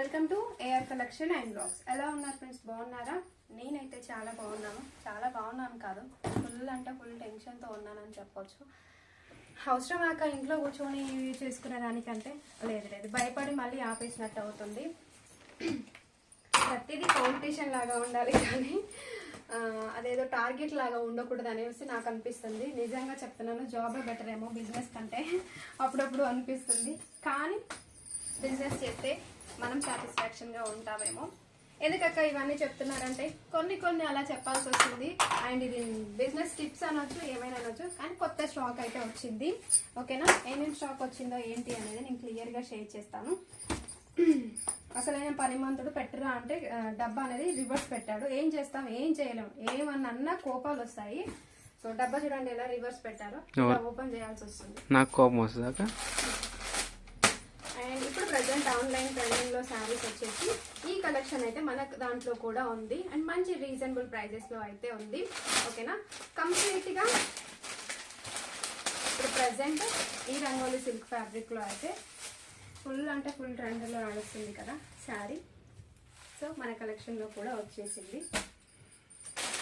Welcome to AR collection and blogs ఎలా ఉన్నారు friends బాగున్నారా? నేనైతే చాలా బాగున్నాను. చాలా బాగున్నాను కాదు. ఫుల్ అంటే ఫుల్ టెన్షన్తో ఉన్నానని చెప్పొచ్చు. అవసరం ఆక ఇంట్లో కూర్చొని చేసుకునే దానికంటే లేదు లేదు. భయపడి మళ్ళీ ఆపేసినట్టు అవుతుంది. ప్రతిదీ కాంపిటీషన్ లాగా ఉండాలి కానీ అదేదో టార్గెట్ లాగా ఉండకూడదు అనేసి నాకు అనిపిస్తుంది. నిజంగా చెప్తున్నాను జాబే బెటర్ ఏమో బిజినెస్ కంటే అప్పుడప్పుడు అనిపిస్తుంది. కానీ బిజినెస్ చేస్తే మనం సాటిస్ఫాక్షన్గా ఉంటామేమో. ఎందుకక్క ఇవన్నీ చెప్తున్నారంటే కొన్ని కొన్ని అలా చెప్పాల్సి వచ్చింది అండ్ ఇది బిజినెస్ టిప్స్ అనొచ్చు ఏమైనా అనొచ్చు కానీ కొత్త స్టాక్ అయితే వచ్చింది. ఓకేనా? ఏమేమి స్టాక్ వచ్చిందో ఏంటి అనేది నేను క్లియర్గా షేర్ చేస్తాను. అసలైన పనిమంతుడు పెట్టరా అంటే డబ్బా అనేది రివర్స్ పెట్టాడు. ఏం చేస్తాం ఏం చేయలేం. ఏమన్నా కోపాలు వస్తాయి. సో డబ్బా చూడండి ఎలా రివర్స్ పెట్టారో. ఓపెన్ చేయాల్సి వస్తుంది. నాకు కోపం ప్రజెంట్ ఆన్లైన్ ట్రెండింగ్లో శారీస్ వచ్చేసి ఈ కలెక్షన్ అయితే మన దాంట్లో కూడా ఉంది. అండ్ మంచి రీజనబుల్ ప్రైజెస్లో అయితే ఉంది. ఓకేనా? కంప్లీట్గా ఇప్పుడు ప్రజెంట్ ఈ రంగోలి సిల్క్ ఫ్యాబ్రిక్లో అయితే ఫుల్ అంటే ఫుల్ ట్రెండ్లో నడుస్తుంది కదా శారీ సో మన కలెక్షన్లో కూడా వచ్చేసింది.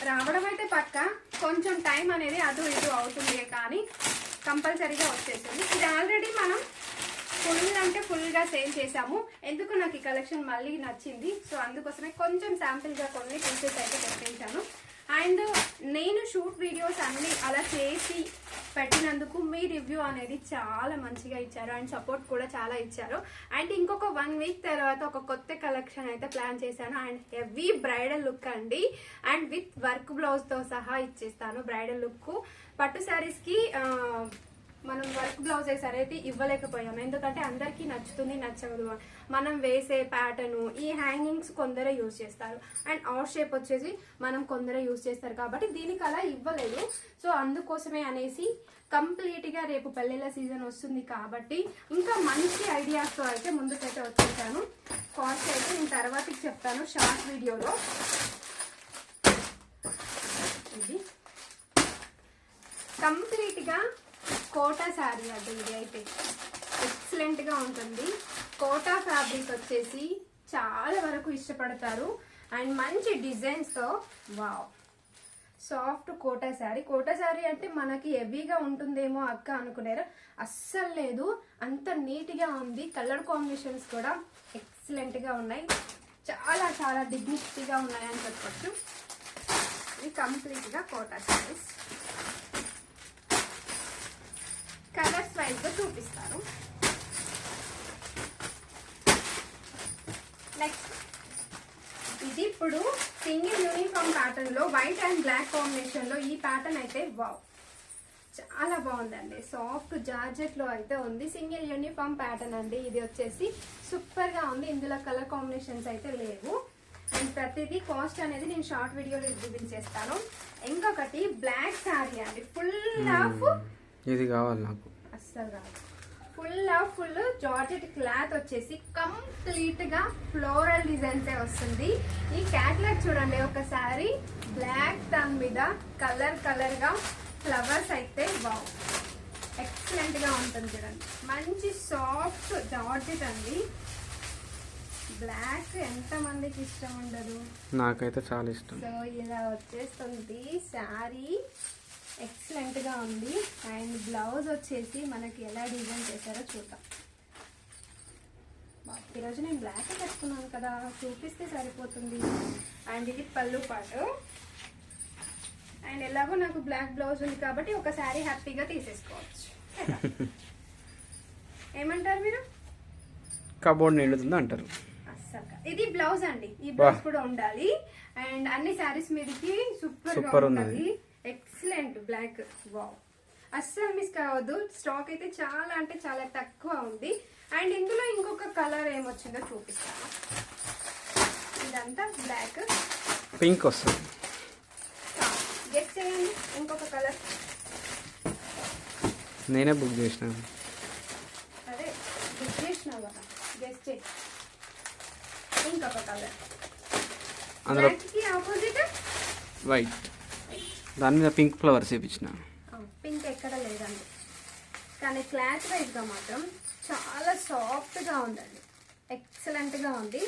రావడం అయితే పక్క. కొంచెం టైం అనేది అటు ఇటు అవుతుంది కానీ కంపల్సరీగా వచ్చేసింది. ఇది ఆల్రెడీ మనం ఫుల్ అంటే ఫుల్గా సేల్ చేసాము ఎందుకు నాకు ఈ కలెక్షన్ మళ్ళీ నచ్చింది. సో అందుకోసమే కొంచెం శాంపిల్గా కొన్ని పీసెస్ అయితే పెట్టించాను. అండ్ నేను షూట్ వీడియోస్ అన్నీ అలా చేసి పెట్టినందుకు మీ రివ్యూ అనేది చాలా మంచిగా ఇచ్చారు. అండ్ సపోర్ట్ కూడా చాలా ఇచ్చారు. అండ్ ఇంకొక వన్ వీక్ తర్వాత ఒక కొత్త కలెక్షన్ అయితే ప్లాన్ చేశాను. అండ్ హెవీ బ్రైడల్ లుక్ అండి. అండ్ విత్ వర్క్ బ్లౌజ్తో సహా ఇచ్చేస్తాను బ్రైడల్ లుక్ పట్టు శారీస్కి మనం వర్క్ బ్లౌజెస్ అనేది ఇవ్వలేకపోయాము ఎందుకంటే అందరికీ నచ్చుతుంది నచ్చదు. మనం వేసే ప్యాటర్న్ ఈ హ్యాంగింగ్స్ కొందరే యూజ్ చేస్తారు. అండ్ అవుట్ షేప్ వచ్చేసి మనం కొందరే యూజ్ చేస్తారు కాబట్టి దీనికి అలా ఇవ్వలేదు. సో అందుకోసమే అనేసి కంప్లీట్గా రేపు పెళ్ళిళ్ళ సీజన్ వస్తుంది కాబట్టి ఇంకా మంచి ఐడియాస్తో అయితే ముందుకైతే వచ్చేసాను. కాస్ట్ అయితే నేను తర్వాతకి చెప్తాను షార్ట్ వీడియోలో ఇది. కంప్లీట్గా కోటా శారీ అండి ఇది అయితే ఎక్సలెంట్గా ఉంటుంది. కోటా ఫ్యాబ్రిక్ వచ్చేసి చాలా వరకు ఇష్టపడతారు. అండ్ మంచి డిజైన్స్తో వావ్ సాఫ్ట్ కోటా శారీ. కోటా శారీ అంటే మనకి హెవీగా ఉంటుందేమో అక్క అనుకున్నారు అస్సలు లేదు. అంత నీట్గా ఉంది. కలర్ కాంబినేషన్స్ కూడా ఎక్సలెంట్గా ఉన్నాయి. చాలా చాలా డిగ్నిటీగా ఉన్నాయని చెప్పచ్చు. ఇది కంప్లీట్గా కోటా శారీస్. కలర్స్ వైజ్గా చూపిస్తారు నెక్స్ట్ ఇది ఇప్పుడు సింగిల్ యూనిఫామ్ ప్యాటర్న్లో వైట్ అండ్ బ్లాక్ కాంబినేషన్లో ఈ ప్యాటర్న్ అయితే వావ్ చాలా బాగుందండి. సాఫ్ట్ జార్జెట్లో అయితే ఉంది. సింగిల్ యూనిఫామ్ ప్యాటర్న్ అండి. ఇది వచ్చేసి సూపర్గా ఉంది. ఇందులో కలర్ కాంబినేషన్స్ అయితే లేవు. అండ్ ప్రతిదీ కాస్ట్ అనేది నేను షార్ట్ వీడియోలో చూపించేస్తాను. ఇంకొకటి బ్లాక్ శారీ అండి. ఫుల్ ఆఫ్ ఇది కావాలి నాకు? అస్సలు ఫుల్ ఫుల్ జార్జెట్ క్లాత్ వచ్చేసి కంప్లీట్గా ఫ్లోరల్ డిజైన్స్ వస్తుంది. ఈ క్యాట్లాగ్ చూడండి ఒకసారి బ్లాక్ దాని మీద కలర్ కలర్గా ఫ్లవర్స్ అయితే బాగు ఎక్సలెంట్గా ఉంటుంది చూడండి. మంచి సాఫ్ట్ జార్జెట్ అండి. బ్లాక్ ఎంత మందికి ఇష్టం ఉండదు? నాకైతే చాలా ఇష్టం. సో ఇలా వచ్చేస్తుంది శారీ. ఎక్సలెంట్గా ఉంది. అండ్ బ్లౌజ్ వచ్చేసి మనకి ఎలా డిజైన్ చేశారో చూద్దాం. ఈరోజు నేను బ్లాక్ కట్టుకున్నాను కదా. చూపిస్తే సరిపోతుంది. అండ్ ఇది పళ్ళు పాటు. అండ్ ఎలాగో నాకు బ్లాక్ బ్లౌజ్ ఉంది కాబట్టి ఒక శారీ హ్యాపీగా తీసేసుకోవచ్చు. ఏమంటారు మీరు? కబోర్డ్ నిండుతుంది అంటారు. ఇది బ్లౌజ్ అండి. ఈ బ్లౌజ్ కూడా ఉండాలి. అండ్ అన్ని శారీస్ మీదకి సూపర్గా ఉంటది. ఎక్సలెంట్ బ్లాక్ వావ్ అస్సలు మిస్ కావద్దు. స్టాక్ అయితే చాలా అంటే చాలా తక్కువ ఉంది. అండ్ ఇందులో ఇంకొక కలర్ ఏమొచ్చిందో చూపిస్తాను. ఇదంతా బ్లాక్ పింక్ వస్తుంది. గెస్ట్ చేయండి. ఇంకొక కలర్ నేనే బుక్ చేసినాను అదే చేసినావు కదా. గెస్ట్ చేయి. ఇంకొక కలర్ అందులో ఆపోజిట్ వైట్ దాని మీద పింక్ ఫ్లవర్స్ వేయించిన పింక్ ఎక్కడ లేదండి. కానీ క్లాత్ వైజ్గా మాత్రం చాలా సాఫ్ట్గా ఉందండి. ఎక్సలెంట్గా ఉంది.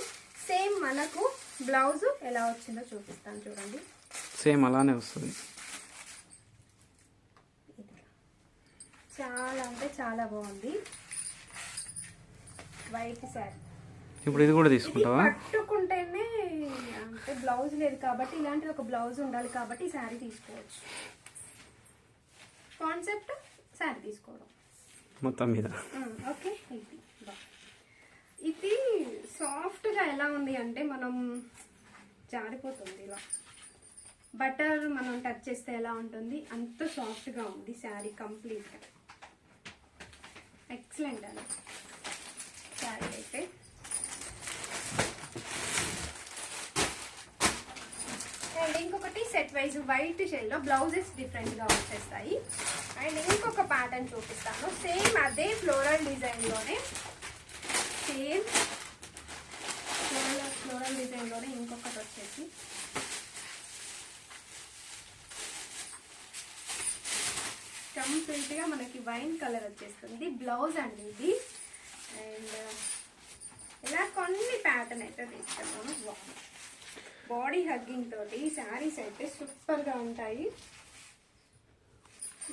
సేమ్ మనకు బ్లౌజ్ ఎలా వచ్చిందో చూపిస్తాను చూడండి. సేమ్ అలానే వస్తుంది. చాలా అంటే చాలా బాగుంది. వైట్ శారీ. ఇప్పుడు ఇది కూడా తీసుకుంటావా? కట్టుకుంటేనే అంటే బ్లౌజ్ లేదు కాబట్టి ఇలాంటి ఒక బ్లౌజ్ ఉండాలి కాబట్టి శారీ తీసుకోవచ్చు. కాన్సెప్ట్ శారీ తీసుకోవడం. మొత్తం మీద. ఓకే ఇది. ఇది సాఫ్ట్గా ఎలా ఉంది అంటే మనం జారిపోతుంది ఇలా. బటర్ మనం టచ్ చేస్తే ఎలా ఉంటుంది? అంత సాఫ్ట్గా ఉంది శారీ కంప్లీట్గా ఎక్సలెంట్ అని శారీ అయితే అండ్ ఇంకొకటి సెట్ వైజ్ వైట్ షేడ్లో బ్లౌజెస్ డిఫరెంట్గా వచ్చేస్తాయి. అండ్ ఇంకొక ప్యాటర్న్ చూపిస్తాను. సేమ్ అదే ఫ్లోరల్ డిజైన్లోనే సేమ్ ఫ్లోరల్ ఫ్లోరల్ డిజైన్లోనే ఇంకొకటి వచ్చేసి. కంప్లీట్గా మనకి వైన్ కలర్ వచ్చేస్తుంది. బ్లౌజ్ అండి ఇది. అండ్ ఇలా కొన్ని ప్యాటర్న్ అయితే తీసుకున్నాను బాడీ హగ్గింగ్ తోటి శారీస్ అయితే సూపర్గా ఉంటాయి.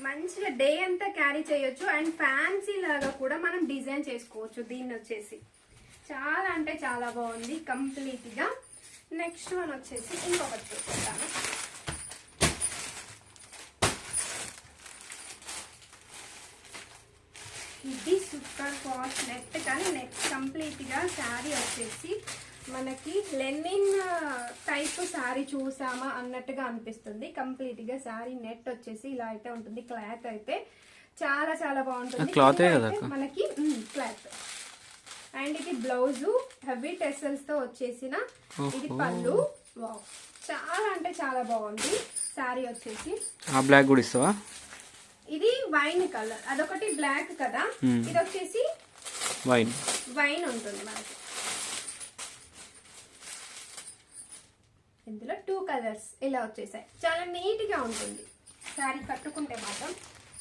మంచిగా డే అంతా క్యారీ చేయొచ్చు. అండ్ ఫ్యాన్సీ లాగా కూడా మనం డిజైన్ చేసుకోవచ్చు దీన్ని వచ్చేసి. చాలా అంటే చాలా బాగుంది కంప్లీట్గా నెక్స్ట్ వన్ వచ్చేసి ఇంకొకటి చూపిస్తాను. ఇది సూపర్ కాస్ట్ నెట్ కానీ నెట్ కంప్లీట్గా శారీ వచ్చేసి మనకి లెనిన్ టైప్ శారీ చూసామా అన్నట్టుగా అనిపిస్తుంది. కంప్లీట్గా శారీ నెట్ వచ్చేసి ఇలా అయితే ఉంటుంది. క్లాత్ అయితే చాలా చాలా బాగుంటుంది. అక్క? మనకి క్లాత్. అండ్ ఇది బ్లౌజ్ హెవీ టెసల్స్తో వచ్చేసిన ఇది. పళ్ళు. చాలా అంటే చాలా బాగుంది శారీ వచ్చేసి. ఆ బ్లాక్ కూడా ఇస్తావా? ఇది వైన్ కలర్. అదొకటి బ్లాక్ కదా. ఇది వచ్చేసి వైన్. వైన్ ఉంటుంది మనకి. ఇందులో టూ కలర్స్ ఇలా వచ్చేసాయి. చాలా నీట్గా ఉంటుంది. శారీ కట్టుకుంటే మాత్రం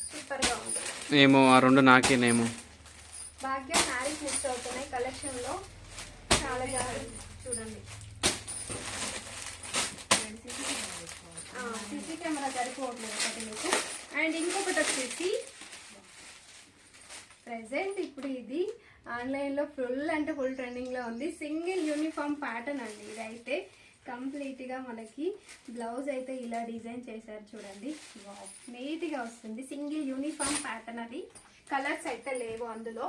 సూపర్గా ఉంటుంది. ఏమో ఆ రెండు నాకేనేమో భాగ్యం శారీస్ మిస్ అవుతున్నాయి. కలెక్షన్లో చాలా జాగ్రత్త. చూడండి. సీసీ కెమెరా సరిపోవట్లేదు ఒకటి మీకు. అండ్ ఇంకొకటి వచ్చేసి ప్రెసెంట్ ఇప్పుడు ఇది ఆన్లైన్లో ఫుల్ అంటే ఫుల్ ట్రెండింగ్లో ఉంది. సింగిల్ యూనిఫామ్ ప్యాటర్న్ అండి ఇదైతే. కంప్లీట్గా మనకి బ్లౌజ్ అయితే ఇలా డిజైన్ చేశారు చూడండి. వావ్. నీట్గా వస్తుంది. సింగిల్ యూనిఫామ్ ప్యాటర్న్ అది. కలర్స్ అయితే లేవు అందులో.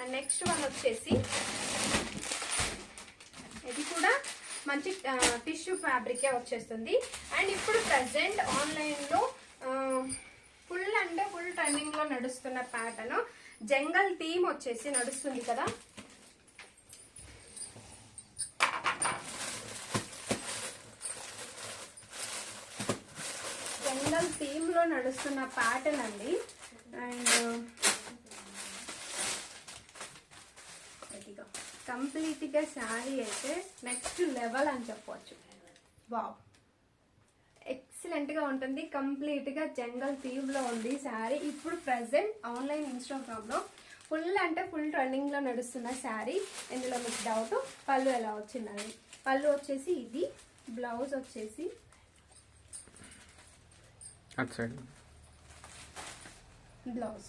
అండ్ నెక్స్ట్ వన్ వచ్చేసి ఇది కూడా మంచి టిష్యూ ఫ్యాబ్రికే వచ్చేస్తుంది. అండ్ ఇప్పుడు ప్రజెంట్ ఆన్లైన్లో ఫుల్ అంటే ఫుల్ ట్రెండింగ్లో నడుస్తున్న ప్యాటర్న్ జంగల్ థీమ్ వచ్చేసి నడుస్తుంది కదా. జంగల్ థీమ్లో నడుస్తున్న ప్యాటర్న్ అండి అండ్ కంప్లీట్గా శారీ అయితే నెక్స్ట్ లెవెల్ అని చెప్పవచ్చు వావ్ ఎక్సలెంట్గా ఉంటుంది. కంప్లీట్గా జంగల్ థీమ్లో ఉంది శారీ. ఇప్పుడు ప్రజెంట్ ఆన్లైన్ ఇన్స్టాగ్రామ్లో ఫుల్ అంటే ఫుల్ ట్రెండింగ్లో నడుస్తున్న శారీ. ఇందులో మీకు డౌట్ పళ్ళు ఎలా వచ్చిందని. పళ్ళు వచ్చేసి ఇది బ్లౌజ్ వచ్చేసి అటు సైడ్ బ్లౌజ్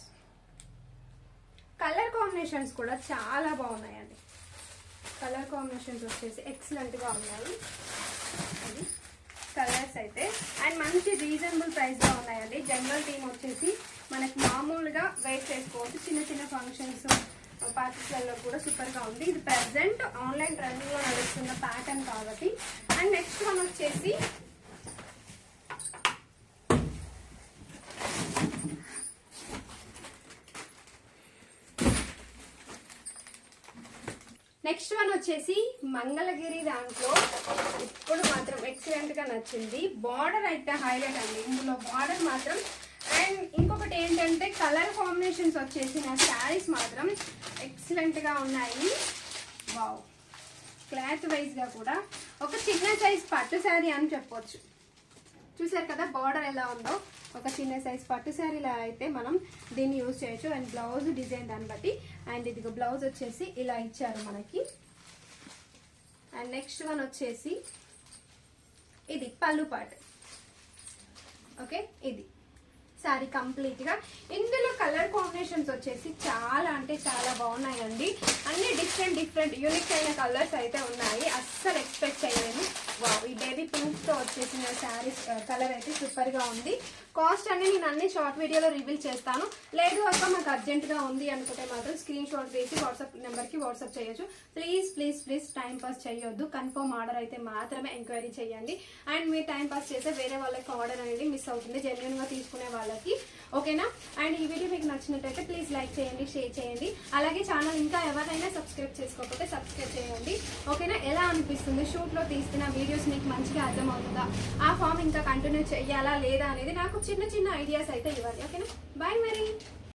కలర్ కాంబినేషన్స్ కూడా చాలా బాగున్నాయండి. కలర్ కాంబినేషన్స్ వచ్చేసి ఎక్సలెంట్గా ఉన్నాయి. అది కలర్స్ అయితే. అండ్ మంచి రీజనబుల్ ప్రైస్లో ఉన్నాయండి. జనరల్ టీమ్ వచ్చేసి మనకి మామూలుగా వెయిట్ చేసుకోవచ్చు. చిన్న చిన్న ఫంక్షన్స్ పార్టీస్లలో uh, కూడా సూపర్గా ఉంది. ఇది ప్రజెంట్ ఆన్లైన్ ట్రెండింగ్లో నడుస్తున్న ప్యాటర్న్ కాబట్టి. అండ్ నెక్స్ట్ వన్ వచ్చేసి నెక్స్ట్ వన్ వచ్చేసి మంగళగిరి దాంట్లో ఇప్పుడు మాత్రం ఎక్సలెంట్గా నచ్చింది. బార్డర్ అయితే హైలైట్ అండి. ఇందులో బార్డర్ మాత్రం అండ్ ఇంకొకటి ఏంటంటే కలర్ కాంబినేషన్స్ వచ్చేసి నా శారీస్ మాత్రం ఎక్సలెంట్గా ఉన్నాయి. వావ్ క్లాత్ వైజ్గా కూడా. ఒక చిన్న సైజ్ పట్టు శారీ అని చెప్పొచ్చు. చూసారు కదా బార్డర్ ఎలా ఉందో? ఒక చిన్న సైజ్ పట్టు శారీలా అయితే మనం దీన్ని యూజ్ చేయొచ్చు. అండ్ బ్లౌజ్ డిజైన్ దాన్ని బట్టి. అండ్ ఇదిగో బ్లౌజ్ వచ్చేసి ఇలా ఇచ్చారు మనకి. అండ్ నెక్స్ట్ వన్ వచ్చేసి ఇది పళ్ళు పాట్. ఓకే ఇది. శారీ కంప్లీట్గా. ఇందులో కలర్ కాంబినేషన్స్ వచ్చేసి చాలా అంటే చాలా బాగున్నాయండి. అన్ని డిఫరెంట్ డిఫరెంట్ యూనిక్ అయిన కలర్స్ అయితే ఉన్నాయి. అస్సలు ఎక్స్పెక్ట్ చేయలేదు వా ఈ బేబీ పింక్తో వచ్చేసిన శారీస్ కలర్ అయితే సూపర్గా ఉంది. కాస్ట్ అనేది నేను అన్ని షార్ట్ వీడియోలో రివీల్ చేస్తాను. లేదు అక్క మాకు అర్జెంటుగా ఉంది అనుకుంటే మాత్రం స్క్రీన్ షాట్ తీసి వాట్సాప్ నెంబర్కి వాట్సాప్ చేయొచ్చు. Please please please time pass చేయొద్దు. కన్ఫర్మ్ ఆర్డర్ అయితే మాత్రమే ఎంక్వైరీ చేయండి. అండ్ మీరు టైం పాస్ చేస్తే వేరే వాళ్ళకి ఆర్డర్ అనేది మిస్ అవుతుంది. జెన్యున్గా తీసుకునే వాళ్ళు వాళ్ళకి. ఓకేనా? అండ్ ఈ వీడియో మీకు నచ్చినట్టయితే ప్లీజ్ లైక్ చేయండి షేర్ చేయండి. అలాగే ఛానల్ ఇంకా ఎవరైనా సబ్స్క్రైబ్ చేసుకోకపోతే సబ్స్క్రైబ్ చేయండి. ఓకేనా? ఎలా అనిపిస్తుంది? షూట్లో తీస్తున్న వీడియోస్ మీకు మంచిగా అర్థమవుతుందా? ఆ ఫామ్ ఇంకా కంటిన్యూ చేయాలా లేదా అనేది నాకు చిన్న చిన్న ఐడియాస్ అయితే ఇవ్వాలి ఓకేనా? బాయ్ మరి.